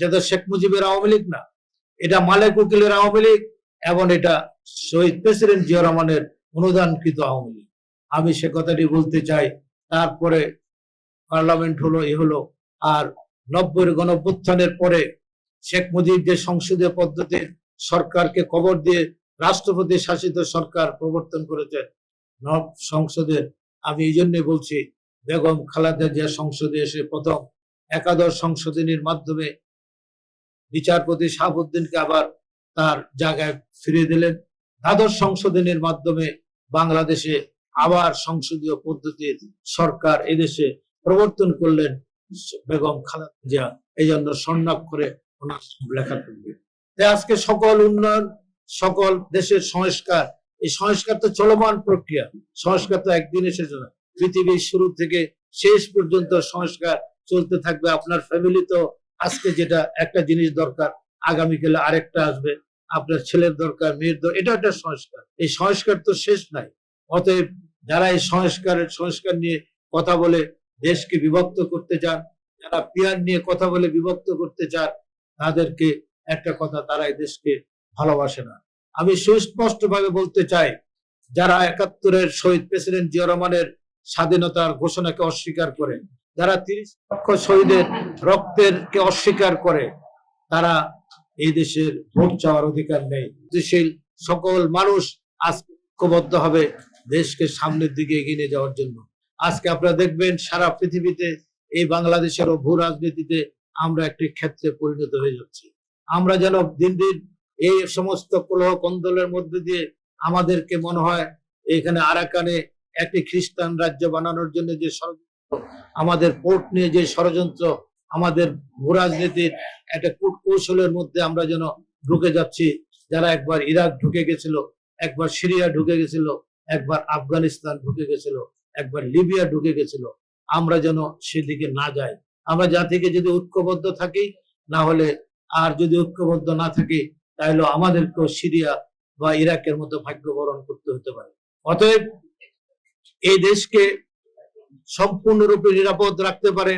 যেটা শেখ মুজিবের আওয়ামী লীগ না, এটা মালেক উকিলের আওয়ামী লীগ এবং এটা শহীদ প্রেসিডেন্ট জিয়া রহমানের অনুদানকৃত আওয়ামী লীগ। আমি সে কথাটি বলতে চাই, তারপরে পার্লামেন্ট হলো, এ হলো, আর নব্বই গণভ্যুত্থানের পরে শেখ মুজিব যে সংসদীয় পদ্ধতির সরকারকে কবর দিয়ে রাষ্ট্রপতি শাসিত সরকার প্রবর্তন করেছেন সংসদের, আমি এই জন্য বলছি, বেগম খালেদা জিয়া সংসদে এসে প্রথম একাদশ সংশোধনীর মাধ্যমে বিচারপতি শাহাবুদ্দিনকে আবার তার জায়গায় ফিরিয়ে দিলেন। দ্বাদশ সংশোধনীর মাধ্যমে বাংলাদেশে আবার সংসদীয় পদ্ধতির সরকার এদেশে প্রবর্তন করলেন বেগম খালেদা এই জন্য স্বর্ণাক্ষরে ওনার লেখা থাকবে। তাই আজকে সকল উন্নয়ন, সকল দেশের সংস্কার, এই সংস্কার তো চলমান প্রক্রিয়া, সংস্কার তো একদিন এসেছে না। পৃথিবীর শুরু থেকে শেষ পর্যন্ত সংস্কার চলতে থাকবে। আপনার ফ্যামিলি তো আজকে যেটা একটা জিনিস দরকার, আগামীকালে আরেকটা আসবে। আপনার ছেলের দরকার, মেয়ের দরকার, এটা একটা সংস্কার। এই সংস্কার তো শেষ নাই। অতএব যারা এই সংস্কারের সংস্কার নিয়ে কথা বলে দেশকে বিভক্ত করতে চান, যারা পিয়ার নিয়ে কথা বলে বিভক্ত করতে চান, তাদেরকে একটা কথা তারা এই দেশকে ভালোবাসে না। আমি সুস্পষ্ট ভাবে বলতে চাই, যারা একাত্তরের শহীদ প্রেসিডেন্ট জিয়া রহমানের স্বাধীনতার ঘোষণাকে অস্বীকার করে যারা তিরিশ লক্ষ শহীদের রক্তের কে অস্বীকার করে, তারা এই দেশের ভোট চাওয়ার অধিকার নেই। দেশের সকল মানুষ আজকে ঐক্যবদ্ধ হবে দেশকে সামনের দিকে এগিয়ে নিয়ে যাওয়ার জন্য। আজকে আপনারা দেখবেন সারা পৃথিবীতে এই বাংলাদেশের ভূ রাজনীতিতে আমরা একটি ক্ষেত্রে পরিণত হয়ে যাচ্ছি। আমরা যেন দিন দিন এই সমস্ত কলহ কন্দলের মধ্যে দিয়ে আমাদেরকে মনে হয় এখানে আরাকানে একটি খ্রিস্টান রাজ্য বানানোর জন্য যে ষড়যন্ত্র আমাদের পোর্ট নিয়ে যে ষড়যন্ত্র, আমাদের ভূরাজনীতির একটা কূট কৌশলের মধ্যে আমরা যেন ঢুকে যাচ্ছি। যারা একবার ইরাক ঢুকে গেছিল, একবার সিরিয়া ঢুকে গেছিল, একবার আফগানিস্তান ঢুকে গেছিল, একবার লিবিয়া ঢুকে গেছিল, আমরা যেন সেদিকে না যাই। আমরা জাতিকে যদি ঐক্যবদ্ধ থাকি, না হলে আর যদি ঐক্যবদ্ধ না থাকি, তাহলে আমাদেরকেও সিরিয়া বা ইরাকের মতো ভাগ্য বরণ করতে হতে পারে। অতএব এই দেশকে সম্পূর্ণরূপে নিরাপদ রাখতে পারে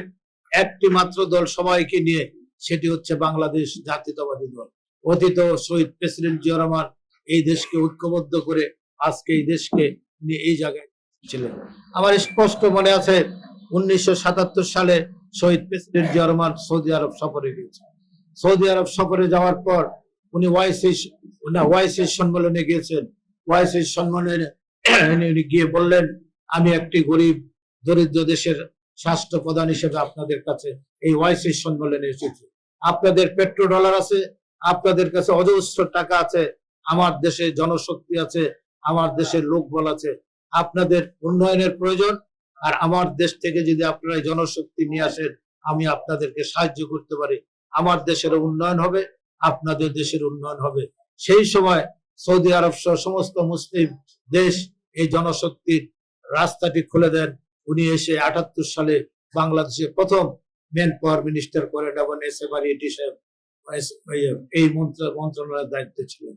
একটি মাত্র দল সবাইকে নিয়ে সেটি হচ্ছে বাংলাদেশ জাতীয়তাবাদী দল। অতীত শহীদ প্রেসিডেন্ট জিয়া রহমান এই দেশকে ঐক্যবদ্ধ করে আজকে এই দেশকে নিয়ে এই জায়গায় ছিলেন। আমার স্পষ্ট মনে আছে, উনিশশো সাতাত্তর সালে শহীদ প্রেসিডেন্ট জিয়া রহমান সৌদি আরব সফরে গিয়েছে। সৌদি আরব সফরে যাওয়ার পর উনি ওয়াইসি, না, ওয়াইসি সম্মেলনে গিয়েছেন। ওয়াইসি সম্মেলনে উনি গিয়ে বললেন, আমি একটি গরিব দরিদ্র দেশের স্বাস্থ্য প্রধান হিসেবে আপনাদের কাছে এই ওয়াইসি সম্মেলনে এসেছি। আপনাদের পেট্রো ডলার আছে, আপনাদের কাছে অজস্র টাকা আছে, আমার দেশে জনশক্তি আছে, আমার দেশের লোকবল আছে। আপনাদের উন্নয়নের প্রয়োজন, আর আমার দেশ থেকে যদি আপনারা জনশক্তি নিয়ে আসেন, আমি আপনাদেরকে সাহায্য করতে পারি। আমার দেশের উন্নয়ন হবে, আপনাদের দেশের উন্নয়ন হবে। সেই সময় সৌদি আরব সহ সমস্ত মুসলিম দেশ এই জনশক্তির রাস্তাটি খুলে দেন। উনি এসে আটাত্তর সালে বাংলাদেশে প্রথম মেন পাওয়ার মিনিস্টার করেন এবং এস বাড়ি এই মন্ত্রণালয়ের দায়িত্বে ছিলেন।